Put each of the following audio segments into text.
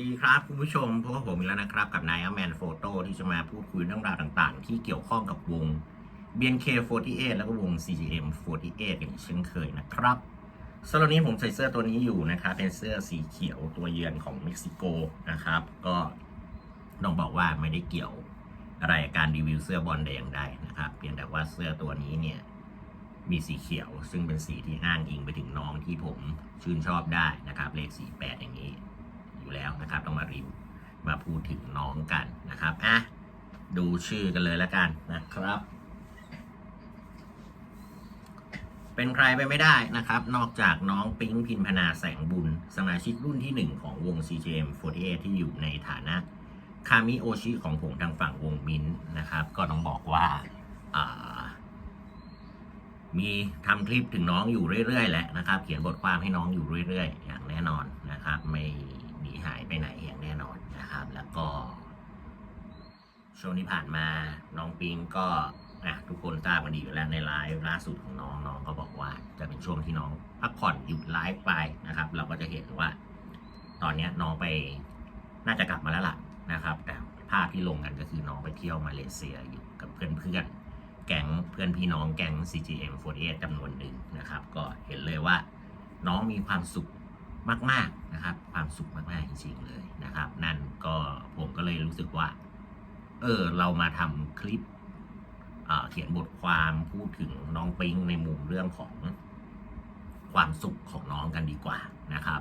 ดีครับคุณผู้ชมพบกับผมอีกแล้วนะครับ กับนายแมนโฟโต้ที่จะมาพูดคุยเรื่องราวต่างๆ ที่เกี่ยวข้องกับวง BNK48 แล้วก็วง CGM48 กันอีกเช่นเคยนะครับสำหรับนี้ผมใส่เสื้อตัวนี้อยู่นะครับ เป็นเสื้อสีเขียวตัวเยือนของเม็กซิโกนะครับ ก็ต้องบอกว่าไม่ได้เกี่ยวอะไรกับการรีวิวเสื้อบอลแต่อย่างใดนะครับ เพียงแต่ว่าเสื้อตัวนี้เนี่ยมีสีเขียว ซึ่งเป็นสีที่อ้างอิงไปถึงน้องที่ผมชื่นชอบได้นะครับ เลข 48 อย่างนี้ อยู่แล้วนะครับต้องมารีวิวมาพูดถึงน้องกันนะครับอะดูชื่อกันเลยแล้วกันนะครับ เป็นใครไปไม่ได้นะครับ นอกจากน้องปิ๊งพินพนาแสงบุญ สมาชิกรุ่นที่ 1 ของวง CJM48 ที่อยู่ในฐานะคามิโอชิของผมทางฝั่งวงมินท์นะครับ ก็ต้องบอกว่าามีทำคลิปถึงน้องอยู่เรื่อยๆแหละนะครับ เขียนบทความให้น้องอยู่เรื่อยๆ อย่างแน่นอนนะครับ ไม่ หนีหายไปไหนอย่างแน่นอนนะครับ แล้วก็ช่วงที่ผ่านมาน้องปิงก็อะทุกคนทราบกันดีอยู่แล้วในไลฟ์ล่าสุดของน้องน้องก็บอกว่าจะเป็นช่วงที่น้องพักผ่อนหยุดไลฟ์ไปนะครับ เราก็จะเห็นว่า ตอนนี้น้องไปน่าจะกลับมาแล้วล่ะนะครับ แต่ภาพที่ลงกันก็คือน้องไปเที่ยวมาเลเซียอยู่กับเพื่อนๆแก๊งเพื่อนพี่น้องแก๊ง CGM48 จำนวนหนึ่งนะครับ ก็เห็นเลยว่าน้องมีความสุข มาก ๆนะครับ ความสุขมาก ๆ จริง ๆ เลยนะครับ นั่นก็ผมก็เลยรู้สึกว่า เออ เรามาทำคลิปอ่าเขียนบทความพูดถึงน้องปิงในมุมเรื่องของความสุขของน้องกันดีกว่านะครับ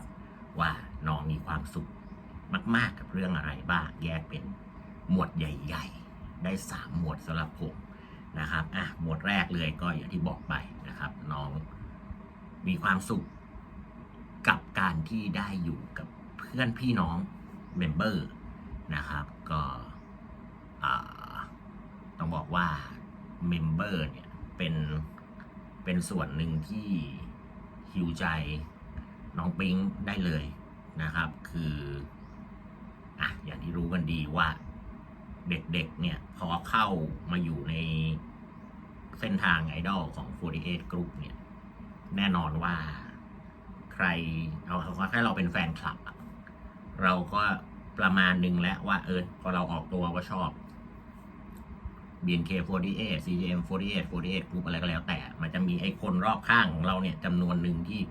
ว่าน้องมีความสุขมาก ๆ กับเรื่องอะไรบ้าง แยกเป็นหมวดใหญ่ ๆ ได้สามหมวดสำหรับผมนะครับอะหมวดแรกเลยก็อย่างที่บอกไปนะครับ น้องมีความสุข กับการที่ได้อยู่กับเพื่อนพี่น้องเมมเบอร์นะครับ ก็ต้องบอกว่าเมมเบอร์เนี่ยเป็นเป็นส่วนหนึ่งที่ฮิวใจน้องปิงได้เลยนะครับ คืออะอย่างที่รู้กันดีว่าเด็กๆเนี่ยพอเข้ามาอยู่ในเส้นทางไอดอลของ 48 Group เนี่ย แน่นอนว่า รเอาเอาแค่เราเป็นแฟนคลับเราก็ประมาณหนึ่งแล้วว่าเออพอเราออกตัวว่าชอบ BNK48 CGM48 48 Group อะไรก็แล้วแต่ มันจะมีไอ้คนรอบข้างของเราเนี่ยจำนวนหนึ่งที่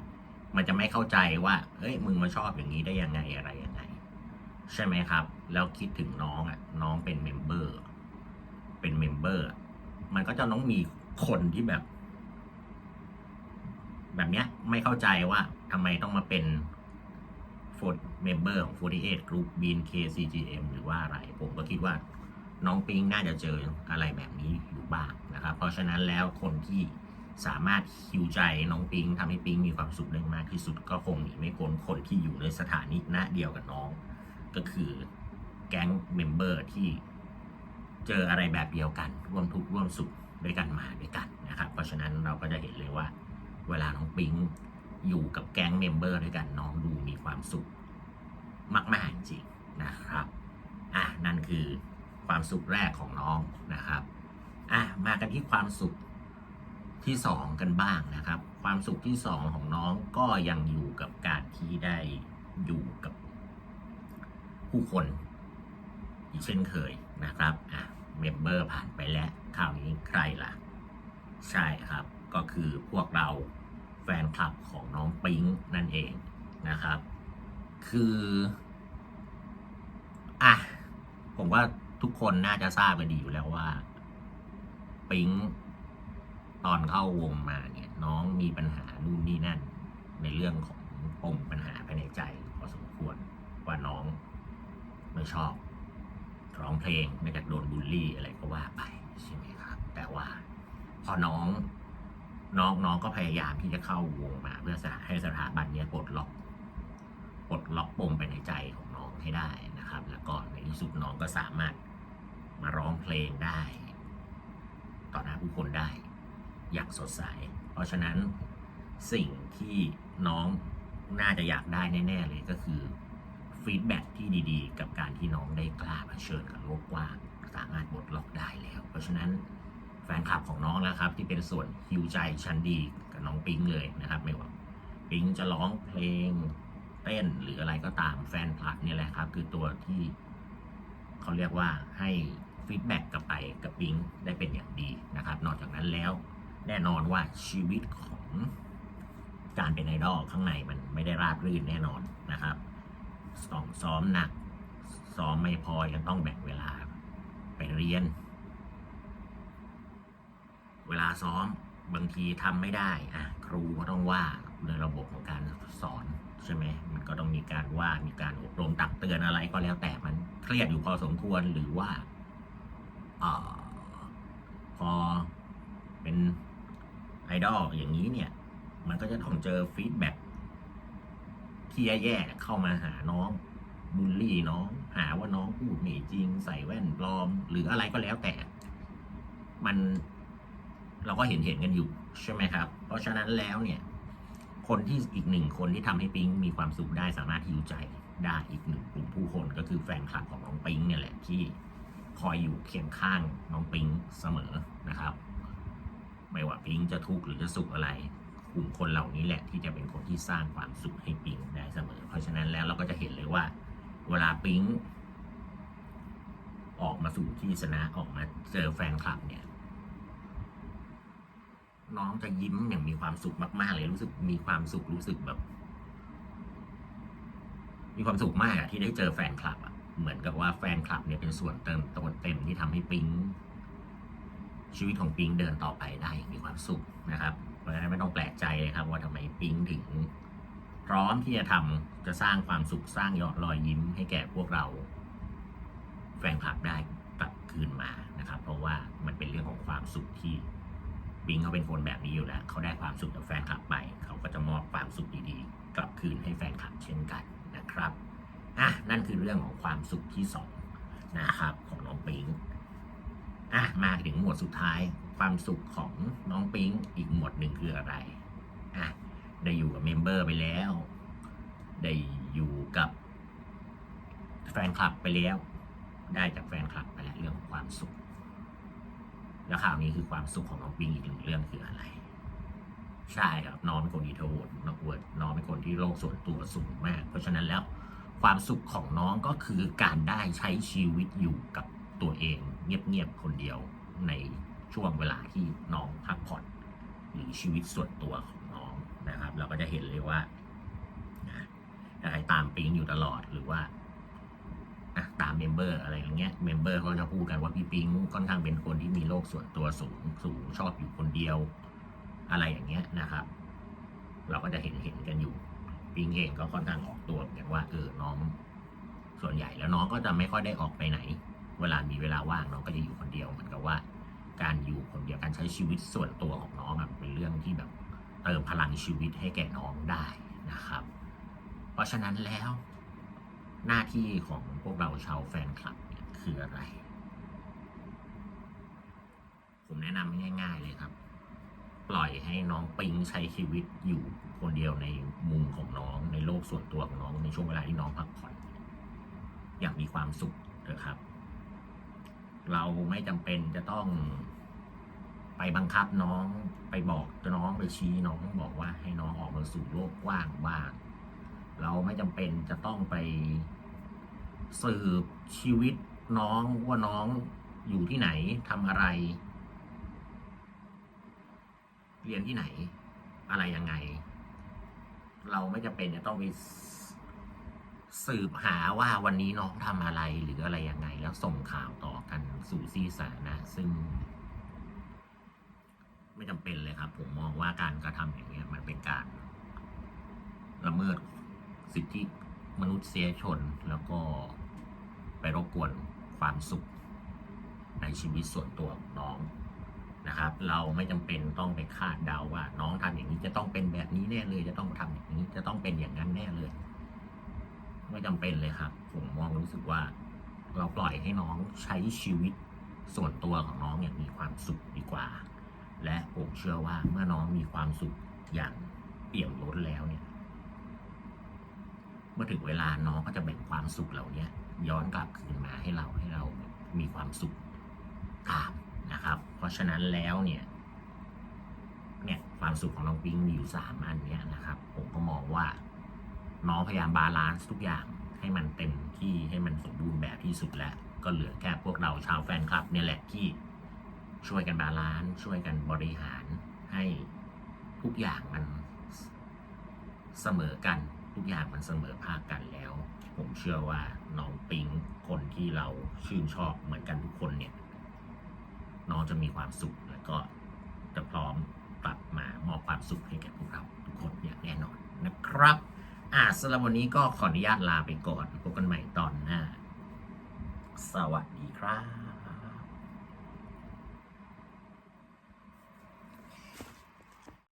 มันจะไม่เข้าใจว่า เอ้ย มึงมาชอบอย่างนี้ได้ยังไงอะไรยังไง ใช่ไหมครับ แล้วคิดถึงน้องอะ น้องเป็นเมมเบอร์ เป็นเมมเบอร์ มันก็จะต้องมีคนที่แบบ แบบเนี้ยไม่เข้าใจว่าทำไมต้องมาเป็นโฟร์เมมเบอร์ของ48 Group BNK CGM หรือว่าอะไร ผมก็คิดว่าน้องปิงน่าจะเจออะไรแบบนี้อยู่บ้างนะครับ เพราะฉะนั้นแล้วคนที่สามารถฮิวใจน้องปิงทำให้ปิงมีความสุขได้มากที่สุดก็คงหนีไม่พ้นคนที่อยู่ในสถานีหน้าเดียวกับน้อง ก็คือแก๊งเมมเบอร์ที่เจออะไรแบบเดียวกัน ร่วมทุกข์ร่วมสุขด้วยกันมาด้วยกันนะครับ เพราะฉะนั้นเราก็จะเห็นเลยว่า เวลาน้องปิงอยู่กับแก๊งเมมเบอร์ด้วยกันน้องดูมีความสุขมาก ๆ จริงๆนะครับ อะ นั่นคือความสุขแรกของน้องนะครับ อะ มากันที่ความสุขที่สองกันบ้างนะครับ ความสุขที่สองของน้องก็ยังอยู่กับการที่ได้อยู่กับผู้คนอีกเช่นเคยนะครับ อะ เมมเบอร์ผ่านไปแล้ว คราวนี้ใครล่ะ ใช่ครับ ก็คือพวกเรา ฟนคลับของน้องปิงนั่นเองนะครับ คืออะผมว่าทุกคนน่าจะทราบกันดีอยู่แล้วว่า ปิงตอนเข้าวงมาเนี่ยน้องมีปัญหานู่นนี่นั่น ในเรื่องของปมปัญหาภายในใจพอสมควรว่าน้องไม่ชอบร้องเพลงไม่จากโดนบูลลี่อะไรก็ว่าไปใช่ไหมครับ แต่ว่าพอน้อง น้องน้องก็พยายามที่จะเข้าวงมา เพื่อให้สถาบันเนี้ยปลดล็อกปลดล็อกปมไปในใจของน้องให้ได้นะครับ แล้วก็ในที่สุดน้องก็สามารถมาร้องเพลงได้ ต่อหน้าผู้คนได้ อย่างสดใส เพราะฉะนั้นสิ่งที่น้องน่าจะอยากได้แน่ๆเลยก็คือฟีดแบ็ที่ดีๆ กับการที่น้องได้กล้าเผชิญกับโลกกว้างสามารถบดล็อกได้แล้ว เพราะฉะนั้น แฟนคลับของน้องแล้วครับ ที่เป็นส่วนฮิวใจชั้นดีกับน้องปิงเลยนะครับ ไม่ว่าปิงจะร้องเพลงเต้นหรืออะไรก็ตามแฟนคลับนี่แหละครับ คือตัวที่เขาเรียกว่าให้ฟีดแบ็กกลับไปกับปิงได้เป็นอย่างดีนะครับ นอกจากนั้นแล้วแน่นอนว่าชีวิตของการเป็นไอดอลข้างในมันไม่ได้ราบรื่นแน่นอนนะครับต้องซ้อมหนักซ้อมไม่พอยังต้องแบ่งเวลาไปเรียน เวลาซ้อมบางทีทำไม่ได้อะครูก็ต้องว่าในระบบของการสอนใช่ไหมมันก็ต้องมีการว่ามีการอบรมตักเตือนอะไรก็แล้วแต่มันเครียดอยู่พอสมควรหรือว่าออพอเป็นไอดอลอย่างนี้เนี่ย มันก็จะต้องเจอฟีดแบ็กที่แย่ๆเข้ามาหาน้องบูลลี่น้อง หาว่าน้องพูดไม่จริง ใส่แว่นปลอม หรืออะไรก็แล้วแต่ มัน เราก็เห็นเห็นกันอยู่ใช่ไหมครับ เพราะฉะนั้นแล้วเนี่ยคนที่อีกหนึ่งคนที่ทำให้ปิงมีความสุขได้สามารถฮิวใจได้อีกหนึ่งกลุ่มผู้คนก็คือแฟนคลับของน้องปิงเนี่ยแหละที่คอยอยู่เคียงข้างน้องปิงเสมอนะครับ ไม่ว่าปิงจะทุกข์หรือจะสุขอะไรกลุ่มคนเหล่านี้แหละที่จะเป็นคนที่สร้างความสุขให้ปิงได้เสมอ เพราะฉะนั้นแล้วเราก็จะเห็นเลยว่า เวลาปิงออกมาสู่ที่สนะออกมาเจอแฟนคลับเนี่ย น้องจะยิ้มอย่างมีความสุขมาก ๆ เลยรู้สึกมีความสุขรู้สึกแบบ มีความสุขมากอะที่ได้เจอแฟนคลับอะเหมือนกับว่าแฟนคลับเนี่ยเป็นส่วนเติมเตัวเต็มที่ทำให้ปิงชีวิตของปิงเดินต่อไปได้มีความสุขนะครับ เพราะฉะนั้นไม่ต้องแปลกใจเลยครับ ว่าทำไมปิงถึง พร้อมที่จะทำจะสร้างความสุขสร้างยอดรอยยิ้มให้แก่พวกเรา แฟนคลับได้กลับคืนมานะครับ เพราะว่ามันเป็นเรื่องของความสุขที่ ปิงเขาเป็นคนแบบนี้อยู่แล้ว เขาได้ความสุขจากแฟนคลับไป เขาก็จะมอบความสุขดีๆ กลับคืนให้แฟนคลับเช่นกันนะครับอะนั่นคือเรื่องของความสุขที่สองนะครับของน้องปิงอะมาถึงหมวดสุดท้าย ความสุขของน้องปิงอีกหมวดหนึ่งคืออะไรอะได้อยู่กับเมมเบอร์ไปแล้ว ได้อยู่กับแฟนคลับไปแล้ว ได้จากแฟนคลับไปแล้วเรื่องของความสุข แล้วข่าวนี้คือความสุขของน้องปิงอีกหนึ่งเรื่องคืออะไร ใช่ครับน้องเป็นคนอีโทรดน้องเวิร์ดน้องเป็นคนที่โลกส่วนตัวสูงมาก เพราะฉะนั้นแล้วความสุขของน้องก็คือการได้ใช้ชีวิตอยู่กับตัวเองเงียบๆคนเดียวในช่วงเวลาที่น้องพักผ่อน หรือชีวิตส่วนตัวของน้องนะครับ เราก็จะเห็นเลยว่านะใครตามปิงอยู่ตลอดหรือว่า ตามเมมเบอร์อะไรอย่างเงี้ยเมมเบอร์เขาจะพูดกันว่าพี่ปิงค่อนข้างเป็นคนที่มีโลกส่วนตัวสูงสูงชอบอยู่คนเดียว อะไรอย่างเงี้ยนะครับ เราก็จะเห็นเห็นกันอยู่ปิงเองก็ค่อนข้างออกตัวอนกันว่าเออน้อง ส่วนใหญ่แล้วน้องก็จะไม่ค่อยได้ออกไปไหน เวลามีเวลาว่างน้องก็จะอยู่คนเดียวเหมือนกับว่า การอยู่คนเดียวการใช้ชีวิตส่วนตัวของน้องเป็นเรื่องที่แบบเติมพลังชีวิตให้แก่น้องได้นะครับ เพราะฉะนั้นแล้ว หน้าที่ของพวกเราชาวแฟนคลับเนี่ยคืออะไร ผมแนะนำง่าย ๆ เลยครับ ปล่อยให้น้องปิงใช้ชีวิตอยู่คนเดียวในมุมของน้องในโลกส่วนตัวของน้องในช่วงเวลาที่น้องพักผ่อนอย่างมีความสุขเถอะครับ เราไม่จำเป็นจะต้องไปบังคับน้องไปบอกน้องไปชี้น้องบอกว่าให้น้องออกมาสู่โลกกว้างบ้าง เราไม่จำเป็นจะต้องไปสืบชีวิตน้องว่าน้องอยู่ที่ไหนทำอะไร เรียนที่ไหน อะไรยังไง เราไม่จำเป็นจะต้องไปสืบหาว่าวันนี้น้องทำอะไรหรืออะไรยังไง แล้วส่งข่าวต่อกันสู่ซีสาธารณะซึ่ง ไม่จำเป็นเลยครับ ผมมองว่าการกระทำอย่างเงี้ยมันเป็นการละเมิด สิทธิมนุษยชน แล้วก็ไปรบกวนความสุขในชีวิตส่วนตัวของน้องนะครับ เราไม่จำเป็นต้องไปคาดเดาว่า น้องทำอย่างนี้จะต้องเป็นแบบนี้แน่เลย จะต้องทำอย่างนี้จะต้องเป็นอย่างนั้นแน่เลย ไม่จำเป็นเลยครับ ผมมองรู้สึกว่า เราปล่อยให้น้องใช้ชีวิตส่วนตัวของน้องอย่างมีความสุขดีกว่า และผมเชื่อว่าเมื่อน้องมีความสุขอย่างเปี่ยมล้นแล้วเนี่ย มื่อถึงเวลาน้องก็จะแบ่งความสุขเหล่านี้ยย้อนกลับคืนมาให้เราให้เรามีความสุขตามนะครับ เพราะฉะนั้นแล้วเนี่ยเนี่ยความสุขของน้องปิงมีอยู่สามอันเนี้ยนะครับ ผมก็มองว่า น้องพยายามบาลานซ์ทุกอย่างให้มันเต็มที่ให้มันสมบูรณ์แบบที่สุดแล้ว ก็เหลือแค่พวกเราชาวแฟนคลับเนี่ยแหละที่ช่วยกันบาลานซ์ช่วยกันบริหารให้ทุกอย่างมันเสมอกัน ทุกอย่างมันเสมอภาคกันแล้ว ผมเชื่อว่าน้องปิงคนที่เราชื่นชอบเหมือนกันทุกคนเนี่ย น้องจะมีความสุขแล้วก็จะพร้อมกลับมามอบความสุขให้แก่พวกเราทุกคนอย่างแน่นอนนะครับ อะสำหรับวันนี้ก็ขออนุญาตลาไปก่อนพบกันใหม่ตอนหน้า สวัสดีครับ